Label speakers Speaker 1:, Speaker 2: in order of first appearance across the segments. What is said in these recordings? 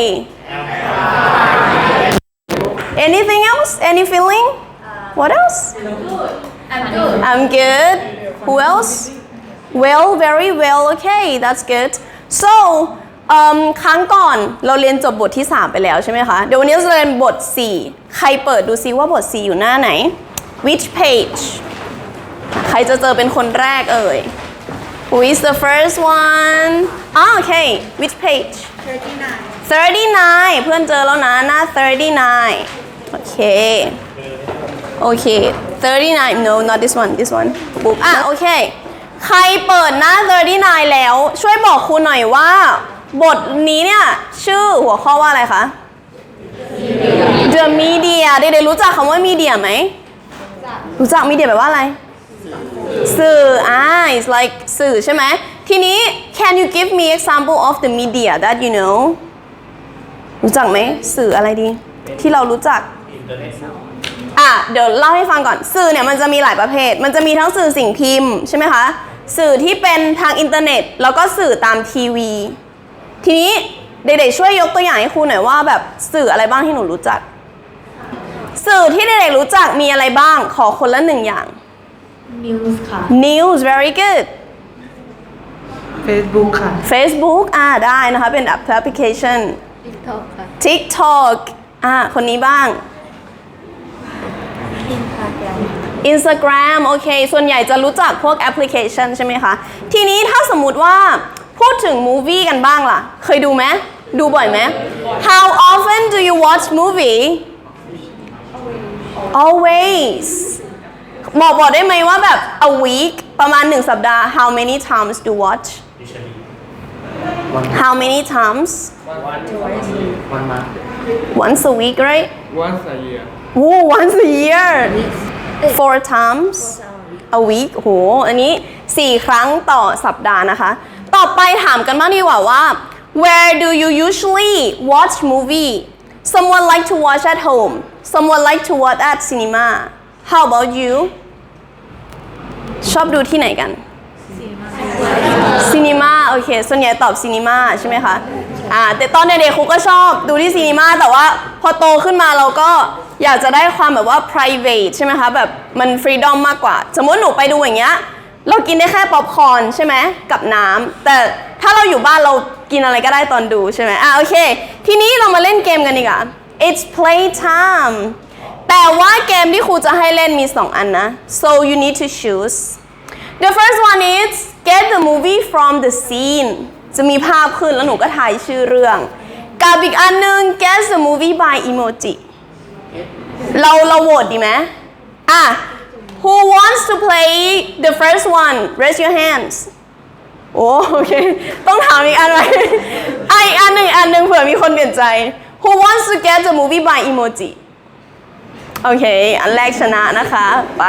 Speaker 1: today anything else any feeling what else
Speaker 2: I'm good
Speaker 1: I'm good who else well very well okay that's good so เอิ่มครั้งก่อนเราเรียนจบบทที่ 3 ไปแล้วใช่ไหมคะ เดี๋ยววันนี้เราจะเรียนบท 4 ใครเปิดดูซิว่าบท 4 อยู่หน้าไหน which page ใครจะเจอเป็นคนแรกเอ่ย Who is the first one อ่าโอเค which page 39 เพื่อนเจอแล้วนะหน้า 39 โอเค โอเค 39 no not this one this one ปุ๊บอะ โอเค ใครเปิดหน้า 39 แล้ว ช่วยบอกครูหน่อยว่า บทนี้เนี่ย ชื่อหัวข้อว่าอะไรคะ The Media เด็กๆรู้จักคำว่า media ไหม รู้จัก media แปลว่าอะไร สื่ออ่า it's like สื่อใช่ไหมทีนี้ can you give me example of the media that you know รู้จักไหมสื่ออะไรดี ที่เรารู้จักอะเดี๋ยวเล่าให้ฟังก่อนสื่อเนี่ยมันจะมีหลายประเภท มันจะมีทั้งสื่อสิ่งพิมพ์ใช่ไหมคะสื่อที่เป็นทางอินเทอร์เน็ต แล้วก็สื่อตามทีวี ทีนี้เด็กๆช่วยยกตัวอย่างให้ครูหน่อยว่าแบบสื่ออะไรบ้างที่หนูรู้จัก สื่อที่เด็กๆรู้จักมีอะไรบ้างขอคนละหนึ่งอย่าง
Speaker 2: news ค่ะ
Speaker 1: news very good
Speaker 3: Facebook ค่ะ
Speaker 1: Facebook อ่าได้นะคะเป็นแอปพลิเคชัน
Speaker 2: TikTok ค่ะ
Speaker 1: TikTok อ่าคนนี้บ้าง
Speaker 2: Instagram
Speaker 1: Instagram โอเค ส่วนใหญ่จะรู้จักพวกแอปพลิเคชันใช่ไหมคะ ทีนี้ถ้าสมมติว่าพูดถึงมูวี่กันบ้างล่ะ เคยดูไหม ดูบ่อยไหม How often do you watch movie always บอกบอกได้ไหมว่าแบบ a week ประมาณ 1 สัปดาห์ how many times do you watch how many times
Speaker 3: One month
Speaker 1: once a week right
Speaker 3: Once a year
Speaker 1: Ooh, once a year four times a week โห อันนี้ 4 ครั้งต่อสัปดาห์นะคะ ต่อไปถามกันบ้างดีกว่าว่า where do you usually watch movie someone like to watch at home someone like to watch at cinema how about you ชอบดูที่ไหนกัน ซีนีมาโอเค ส่วนใหญ่ตอบซีนีมาใช่ไหมคะอ่าแต่ตอนเด็กๆครูก็ชอบดูที่ซีนีมาแต่ว่าพอโตขึ้นมาเราก็อยากจะได้ความแบบว่า private ใช่ไหมคะ แบบมัน freedom มากกว่า สมมติหนูไปดูอย่างเงี้ย เรากินได้แค่ป๊อปคอร์นใช่ไหมกับน้ำแต่ถ้าเราอยู่บ้านเรากินอะไรก็ได้ตอนดูใช่ไหมอะโอเค ทีนี้เรามาเล่นเกมกันดีกว่า it's play time แต่ว่าเกมที่ครูจะให้เล่นมี 2 อันนะ so you need to choose The first one is get the movie from the scene จะมีภาพขึ้นแล้วหนูก็ทายชื่อเรื่อง กับอีกอันหนึง guess the movie by emoji เราเราโหวตดีไหมอะ who wants to play the first one raise your hands โอเค ต้องถามอีกอันไหมอะอีกอันหนึ่งอันหนึ่งเผื่อมีคนเปลี่ยนใจ who wants to get the movie by emoji โอเค อันแรกชนะนะคะ ไป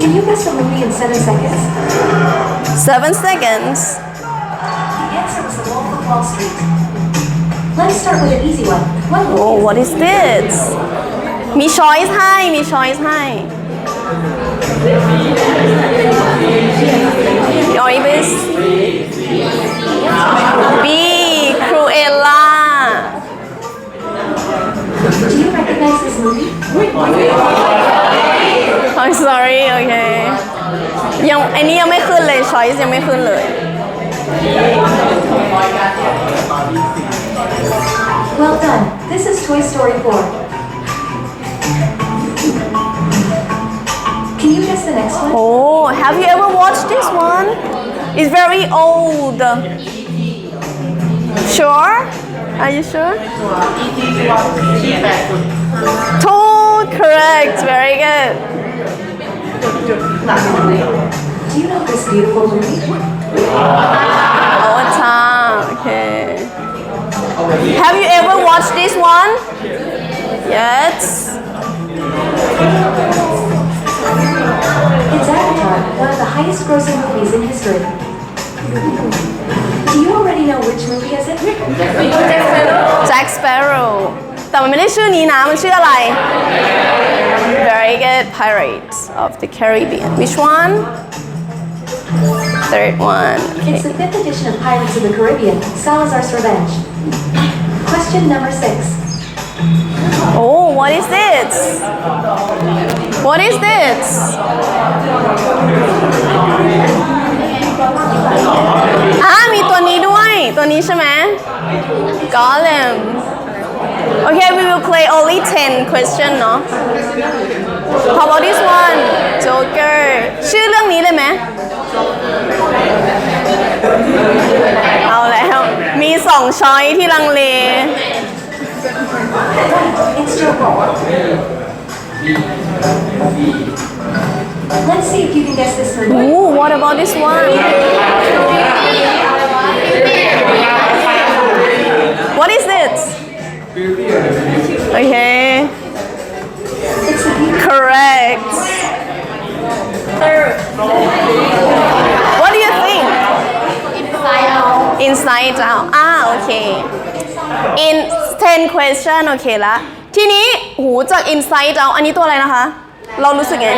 Speaker 4: Can you guess the movie in seven seconds?
Speaker 1: seven seconds
Speaker 4: The answer was The Wolf of Wall Street. Let's start with an easy one. What movie
Speaker 1: Oh,
Speaker 4: is
Speaker 1: what is this? มี choice ให้ มี choice ให้ Oibis B Cruella
Speaker 4: Do you recognize this movie?
Speaker 1: I'm sorry โอเค ยังไอันนี้ยังไม่ขึ้นเลย choice ยังไม่ขึ้นเลย
Speaker 4: Well done. This is Toy Story 4. Can you guess the next one?
Speaker 1: Oh have you ever watched this one It's very old Sure Are you sure Two correct very good
Speaker 4: Do you know this beautiful movie?
Speaker 1: Okay Have you ever watched this one Yes
Speaker 4: It's Avatar, one of the highest grossing movies in history. Do you already know which movie is it?
Speaker 1: Jack Sparrow แต่มันไม่ได้ชื่อนี้นะ มันชื่ออะไร Very good Pirates of the Caribbean Which one third one
Speaker 4: It's the fifth edition of Pirates of the Caribbean, Salazar's Revenge. Question number six.
Speaker 1: oh what is this what is this Question เนอะ How about this one Joker ชื่อเรื่องนี้เลยไหมเอาแล้ว มีสองช้อยที่ลังเล
Speaker 4: It's your roll. Let's see if you can guess this one.
Speaker 1: Ooh, what about this one? What is it? Okay,
Speaker 4: It's a beauty.
Speaker 1: correct. What do you think?
Speaker 2: Inside Out
Speaker 1: Inside out อ่าโอเค in 10 question โอเคละ ทีนี้หูจาก inside out อันนี้ตัวอะไรนะคะ เรารู้สึกไง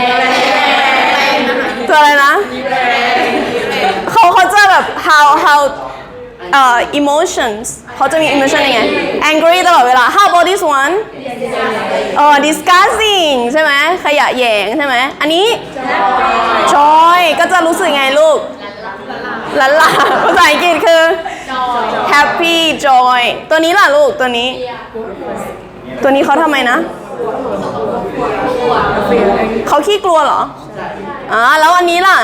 Speaker 1: ตัวอะไรนะ เขาเขาจะแบบ how how เอ่อ emotions เขาจะมี emotion ยังไง angry ตลอดเวลา how about this one เออ disgusting ใช่ไหมขยะแยงใช่ไหมอันนี้ joy ก็จะรู้สึกไงลูกหลานหลาภาษาอังกฤษคือ happy joy ตัวนี้ล่ะลูกตัวนี้ ตัวนี้เขาทำไมนะ เขาขี้กลัวเหรออ่าแล้วอันนี้ล่ะ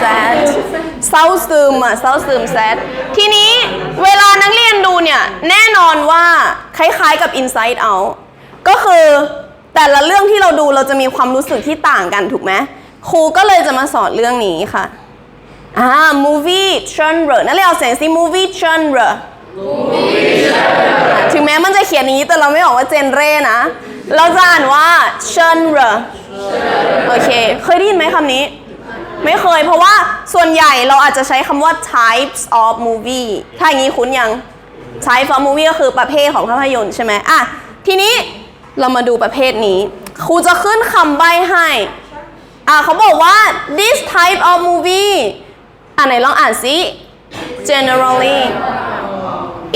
Speaker 1: sad เศร้าซึมอะเศร้าซึม sad ทีนี้เวลานักเรียนดูเนี่ย แน่นอนว่าคล้ายๆกับ inside out ก็คือแต่ละเรื่องที่เราดูเราจะมีความรู้สึกที่ต่างกันถูกไหมครูก็เลยจะมาสอนเรื่องนี้ค่ะอ่า movie genre นั่นเรียกเอาเสียงสิ movie genre ถึงแม้มันจะเขียนอย่างนี้แต่เราไม่บอกว่า genre นะ เราจะอ่านว่า genre โอเค เคยได้ยินไหมคำนี้ ไม่เคยเพราะว่าส่วนใหญ่เราอาจจะใช้คำว่า types of movie ถ้าอย่างนี้คุ้นยัง type of movie ก็คือประเภทของภาพยนตร์ใช่ไหมอะ ทีนี้เรามาดูประเภทนี้ ครูจะขึ้นคำใบ้ให้ อะเขาบอกว่า this type of movie อะไหนลองอ่านสิ generally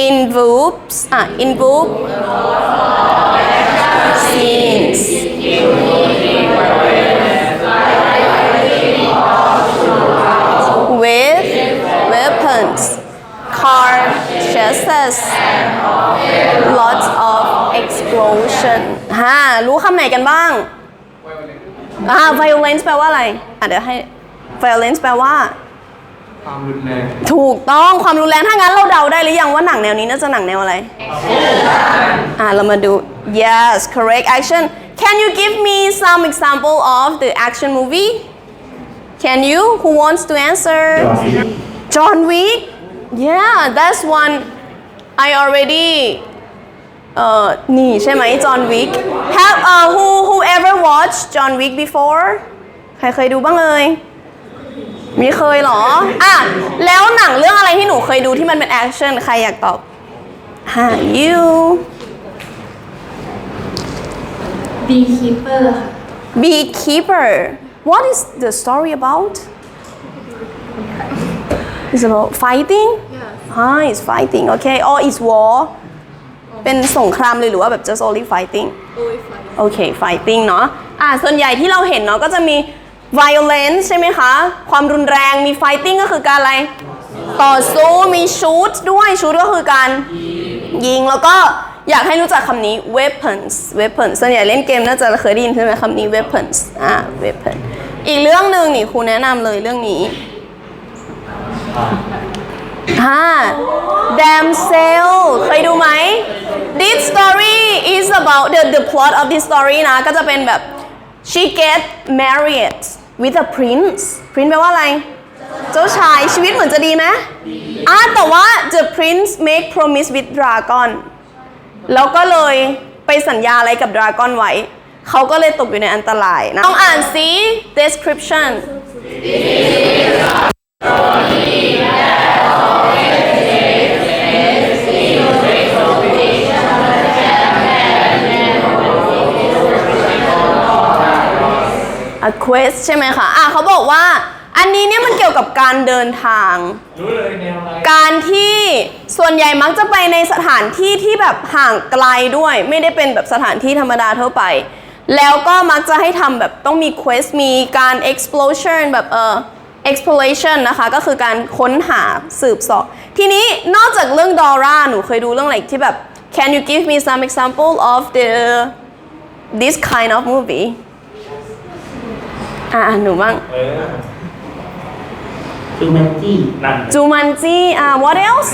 Speaker 1: involves อะ involve scenes นกันบ้างอ่า violence แปลว่าอะไรอะเดี๋ยวให้ violence แปลว่า
Speaker 3: ความรุนแรง
Speaker 1: ถูกต้องความรุนแรงถ้างั้นเราเดาได้หรือยังว่าหนังแนวนี้น่าจะหนังแนวอะไร อ่าเรามาดู yes correct action can you give me some example of the action movie can you who wants to answer John Wick yeah that's one I already เอ่อนี่ใช่ไหม John Wick have uh, who who ever watched John Wick before ใครเคยดูบ้างเอ่ยมีเคยเหรอ อะ แล้วหนังเรื่องอะไรที่หนูเคยดูที่มันเป็นแอคชั่นใครอยากตอบฮะ you
Speaker 2: Beekeeper ค่ะ
Speaker 1: beekeeper what is the story about it's about fighting ah it's fighting okay or it's war เป็นสงครามเลยหรือว่าแบบ just only fighting โอเค fighting เนาะอะส่วนใหญ่ที่เราเห็นเนาะก็จะมี violence ใช่ไหมคะ ความรุนแรงมี fighting ก็คือการอะไร ต่อสู้มี shoot ด้วย shoot ก็คือการยิงแล้วก็อยากให้รู้จักคำนี้ weapons weapons ส่วนใหญ่เล่นเกมน่าจะเคยได้ยินใช่ไหมคำนี้ weapons อ่า weapon อีกเรื่องหนึ่งนี่ครูแนะนำเลยเรื่องนี้ อ่า damsel เคยดูไหม this story is about the the plot of this story นะ ก็จะเป็นแบบ she get married with a prince prince แปลว่าอะไร เจ้าชายชีวิตเหมือนจะดีไหมอ่าแต่ว่า the prince make promise with dragon แล้วก็เลยไปสัญญาอะไรกับดราก้อนไว้ เขาก็เลยตกอยู่ในอันตรายนะ ต้องอ่านสิ description a quest ใช่ไหมคะอะเขาบอกว่า อันนี้เนี่ยมันเกี่ยวกับการเดินทาง
Speaker 3: รู้เลยแนวอะไร
Speaker 1: การที่ส่วนใหญ่มักจะไปในสถานที่ที่แบบห่างไกลด้วย ไม่ได้เป็นแบบสถานที่ธรรมดาทั่วไป แล้วก็มักจะให้ทำแบบต้องมี quest มีการ exploration แบบเออ exploration นะคะก็คือการค้นหาสืบเสอบทีนี้นอกจากเรื่อง Dora หนูเคยดูเรื่องอะไรอีกที่แบบ Can you give me some example of the this kind of movie อะหนูบ้าง
Speaker 3: เออ
Speaker 5: จูแมนจี้
Speaker 3: นั่น
Speaker 1: Jumanji. Uh, what else?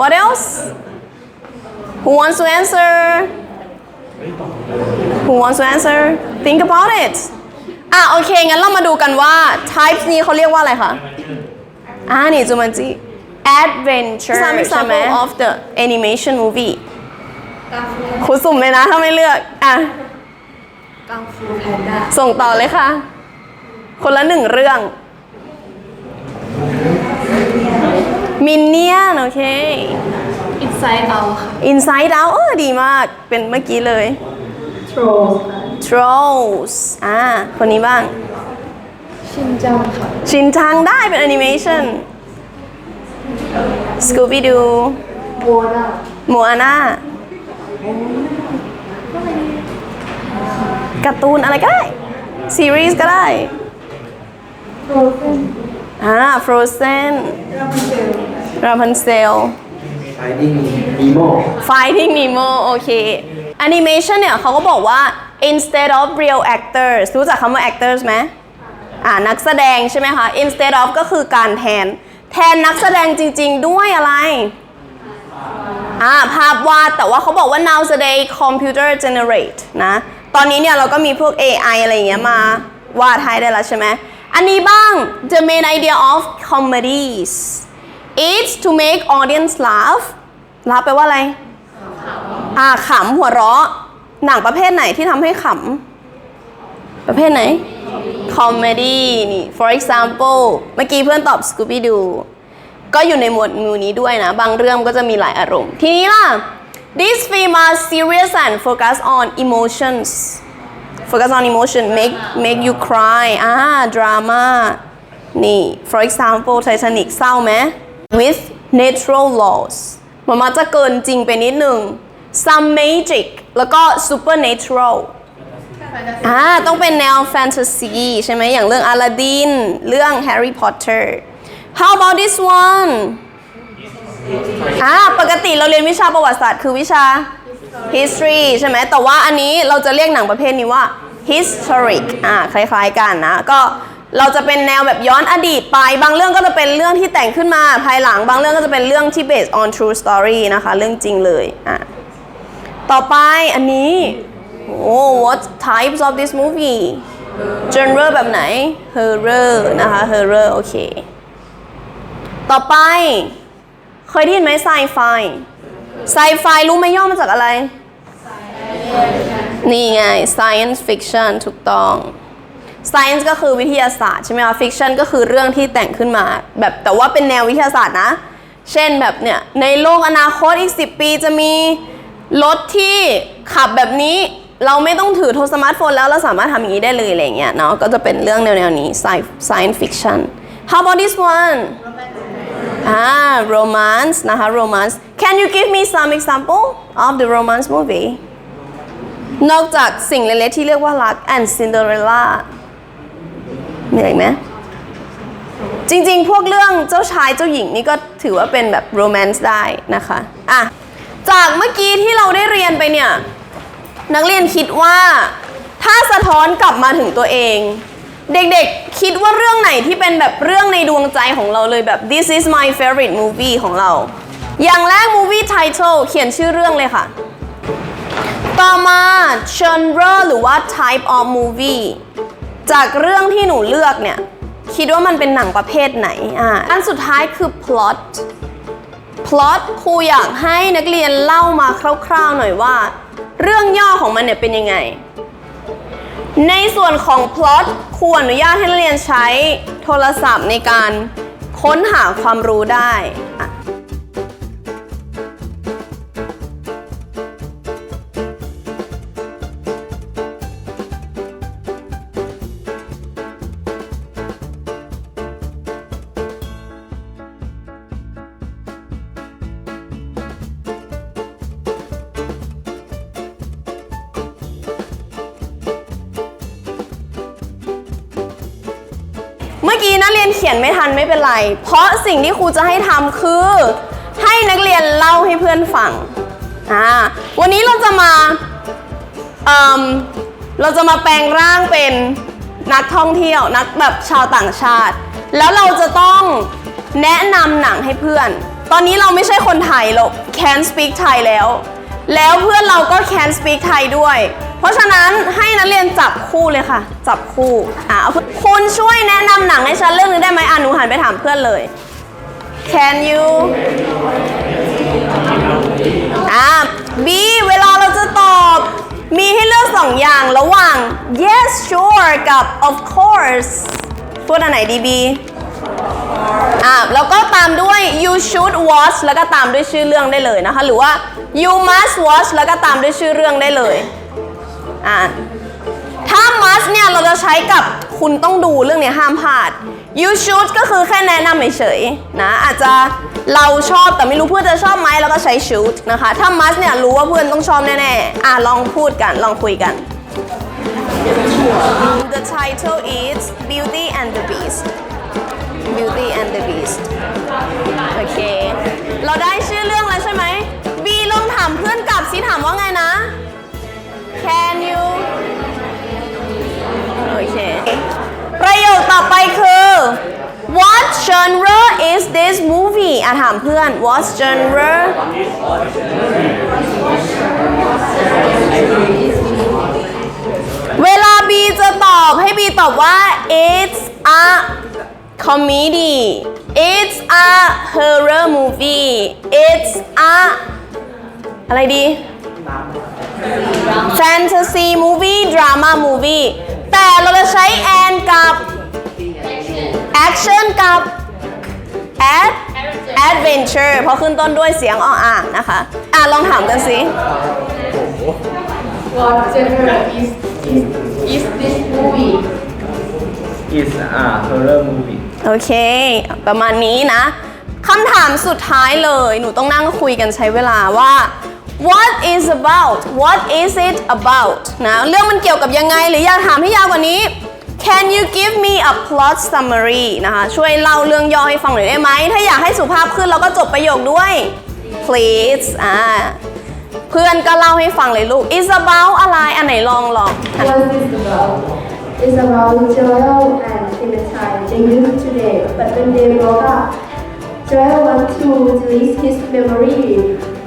Speaker 1: What else? Who wants to answer? Who wants to answer? Think about it. อะโอเค งั้นเรามาดูกันว่า types นี้เขาเรียกว่าอะไรคะ อ่านี่ Jumanji. Adventure ใช่ไหม example of the animation movie ครูสุ่มเลยนะ ถ้าไม่เลือก อะ
Speaker 2: กังฟูแพนด้า
Speaker 1: ส่งต่อเลยค่ะ คนละหนึ่งเรื่อง มินเนี่ยนโอเค
Speaker 2: อินไซด์เอาค่ะ
Speaker 1: Inside Out เออดีมาก เป็นเมื่อกี้เลย
Speaker 2: โทร
Speaker 1: Trolls อ่า คนนี้บ้าง
Speaker 2: ชินจังค่ะ
Speaker 1: ชินจังได้เป็นแอนิเมชัน Scooby Doo
Speaker 2: โบนา
Speaker 1: โมอาน่าการ์ตูนอะไรก็ได้ ซีรีส์ก็ได้
Speaker 2: โรเซน
Speaker 1: อ่า Frozen
Speaker 2: ราพันเซล
Speaker 1: Rapunzel
Speaker 5: ไฟดิ้งนีโม
Speaker 1: Finding Nemo โอเค Animation เนี่ยเขาก็บอกว่า instead of real actors รู้จักคำว่า actors ไหมอ่า นักแสดงใช่ไหมคะ instead of ก็คือการแทน แทนนักแสดงจริง ๆ ด้วยอะไรอ่าภาพวาดแต่ว่าเขาบอกว่า nowadays computer generate นะ ตอนนี้เนี่ยเราก็มีพวก AI อะไรอย่างเงี้ยมาวาดให้ได้แล้วใช่ไหม อันนี้บ้าง the main idea of comedies is to make audience laugh laugh แปลว่าอะไร อ่าขำหัวเราะ หนังประเภทไหนที่ทำให้ขำ ประเภทไหนคอมเมดี้นี่ for example เมื่อกี้เพื่อนตอบ Scooby Doo ก็อยู่ในหมวดมูนี้ด้วยนะ บางเรื่องก็จะมีหลายอารมณ์ ทีนี้ล่ะ this film are serious and focus on emotions focus on emotion make make you cry อ่า drama นี่ for example Titanic เศร้าไหม with natural laws มันมาจะเกินจริงไปนิดหนึ่ง some magic แล้วก็ supernatural อ่า ต้องเป็นแนวแฟนตาซีใช่ไหม อย่างเรื่องอลาดิน เรื่องแฮร์รี่พอตเตอร์ how about this one อ่า ปกติเราเรียนวิชาประวัติศาสตร์คือวิชา history ใช่ไหมแต่ว่าอันนี้เราจะเรียกหนังประเภทนี้ว่า historic อ่าคล้ายๆกันนะ ก็เราจะเป็นแนวแบบย้อนอดีตไป บางเรื่องก็จะเป็นเรื่องที่แต่งขึ้นมาภายหลัง บางเรื่องก็จะเป็นเรื่องที่ based on true story นะคะ เรื่องจริงเลยอะต่อไปอันนี้โอ้ what types of this movie genre แบบไหน horror นะคะ horror โอเค ต่อไป เคยได้ยินไหม sci-fi sci-fi รู้ไหมย่อมาจากอะไร นี่ไง science fiction ถูกต้อง science ก็คือวิทยาศาสตร์ใช่ไหมคะ fiction ก็คือเรื่องที่แต่งขึ้นมา แบบแต่ว่าเป็นแนววิทยาศาสตร์นะ เช่นแบบเนี่ย ในโลกอนาคตอีก 10 ปีจะมีรถที่ขับแบบนี้ เราไม่ต้องถือโทรสมาร์ทโฟนแล้วเราสามารถทำอย่างนี้ได้เลยอะไรเงี้ยเนาะ ก็จะเป็นเรื่องแนวๆนี้ sci- science fiction how about this one อ่า romance นะคะ romance can you give me some example of the romance movie นอกจากสิ่งเล็กๆที่เรียกว่ารัก and Cinderella มีอะไรไหมจริงๆ พวกเรื่องเจ้าชายเจ้าหญิงนี่ก็ถือว่าเป็นแบบโรแมนต์ได้นะคะอะจากเมื่อกี้ที่เราได้เรียนไปเนี่ย นักเรียนคิดว่าถ้าสะท้อนกลับมาถึงตัวเอง เด็กๆ คิดว่าเรื่องไหนที่เป็นแบบเรื่องในดวงใจของเราเลยแบบ this is my favorite movie ของเรา อย่างแรก movie title เขียนชื่อเรื่องเลยค่ะ ต่อมา genre หรือว่า type of movie จากเรื่องที่หนูเลือกเนี่ย คิดว่ามันเป็นหนังประเภทไหน อ่าอันสุดท้ายคือ plot plot ครูอยากให้นักเรียนเล่ามาคร่าวๆหน่อยว่า เรื่องย่อของมันเนี่ยเป็นยังไง ในส่วนของ plot ครูอนุญาตให้นักเรียนใช้โทรศัพท์ในการค้นหาความรู้ได้ อะมื่อกี้นักเรียนเขียนไม่ทันไม่เป็นไร เพราะสิ่งที่ครูจะให้ทำคือ ให้นักเรียนเล่าให้เพื่อนฟังอ่าวันนี้เราจะมาเอ่มเราจะมาแปลงร่างเป็นนักท่องเที่ยวนักแบบชาวต่างชาติ แล้วเราจะต้องแนะนำหนังให้เพื่อน ตอนนี้เราไม่ใช่คนไทยเรา can speak Thai แล้ว แล้วเพื่อนเราก็ can speak Thai ด้วย เพราะฉะนั้นให้นักเรียนจับคู่เลยค่ะ จับคู่อ่าเอาคุณช่วยแนะนำหนังให้ฉันเรื่องนึงได้ไหมอ่าหนูหันไปถามเพื่อนเลย can you อ่า B เวลาเราจะตอบ มีให้เลือกสองอย่างระหว่าง yes sure กับ of course พูดอันไหนดี B อ่าแล้วก็ตามด้วย you should watch แล้วก็ตามด้วยชื่อเรื่องได้เลยนะคะ หรือว่า you must watch แล้วก็ตามด้วยชื่อเรื่องได้เลย อ่าถ้า must เนี่ยเราจะใช้กับคุณต้องดูเรื่องนี้ห้ามพลาด you should ก็คือแค่แนะนำเฉยๆนะอาจจะเราชอบแต่ไม่รู้เพื่อนจะชอบไหมแล้วก็ใช้ should นะคะถ้า must เนี่ยรู้ว่าเพื่อนต้องชอบแน่ๆอ่าลองพูดกันลองคุยกัน The title is Beauty and the Beast Beauty and the Beast โอเค เราได้ชื่อเรื่องแล้วใช่ไหม B ลองถามเพื่อนกลับสิถามว่าไงนะ Can you โอเค ประโยคต่อไปคือ What genre is this movie อ่ะถามเพื่อน What genre เวลา B จะตอบให้ B ตอบว่า it's a comedy it's a horror movie it's a อะไรดี Fantasy movie drama movie แต่เราจะใช้ and กับ action กับ ad adventure เพราะขึ้นต้นด้วยเสียงออ่างนะคะ อะ ลองถามกันสิ
Speaker 2: What genre is is is this movie
Speaker 5: is a horror movie
Speaker 1: โอเค ประมาณนี้นะคำถามสุดท้ายเลย หนูต้องนั่งคุยกันใช้เวลาว่า what is about what is it about นะเรื่องมันเกี่ยวกับยังไงหรืออยากถามให้ยาวกว่านี้ can you give me a plot summary นะคะ ช่วยเล่าเรื่องย่อให้ฟังหน่อยได้ไหม ถ้าอยากให้สุภาพขึ้นเราก็จบประโยคด้วย please อ่าเพื่อนก็เล่าให้ฟังเลยลูก is about อะไร อันไหนลองลอง
Speaker 2: What is about is about Joel and Clementine They used today but when they broke up Joel want to delete his memory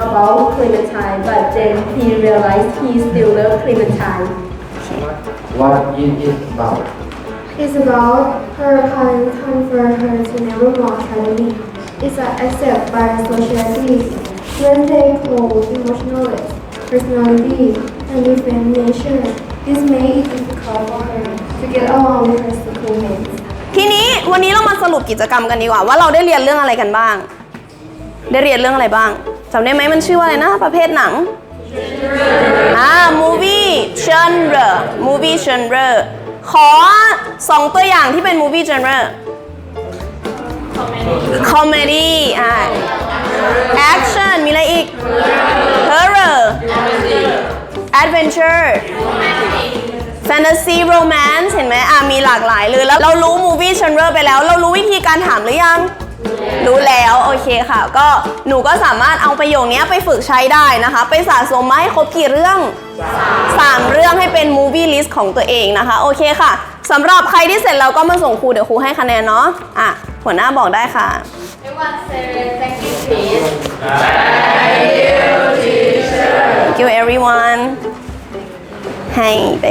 Speaker 2: about Clementine but then he realized he still loved Clementine
Speaker 5: what is it about
Speaker 2: It's about her calling time for her to never more try to leave. It's an accept by society when they hold emotionalist, personality, and different nature. This made it difficult for her to get along with her schoolmates.
Speaker 1: ทีนี้วันนี้เรามาสรุปกิจกรรมกันดีกว่าว่าเราได้เรียนเรื่องอะไรกันบ้าง ได้เรียนเรื่องอะไรบ้าง จำได้ไหมมันชื่อว่าอะไรนะ ประเภทหนังอ่า movie genre movie genre ขอสองตัวอย่างที่เป็น movie genre comedy อ่า action มีอะไรอีก horror adventure fantasy romance เห็นไหมอะมีหลากหลายเลยแล้วเรารู้ movie genre ไปแล้ว เรารู้วิธีการถามหรือยัง รู้แล้วโอเคค่ะ ก็หนูก็สามารถเอาประโยคนี้ไปฝึกใช้ได้นะคะ ไปสะสมมาให้ครบกี่เรื่องสามเรื่องให้เป็น movie list ของตัวเองนะคะ โอเคค่ะสำหรับใครที่เสร็จแล้วก็มาส่งครูเดี๋ยวครูให้คะแนนเนาะอะหัวหน้าบอกได้ค่ะ
Speaker 2: Everyone say thank you please.
Speaker 1: Thank you everyone ให้ไป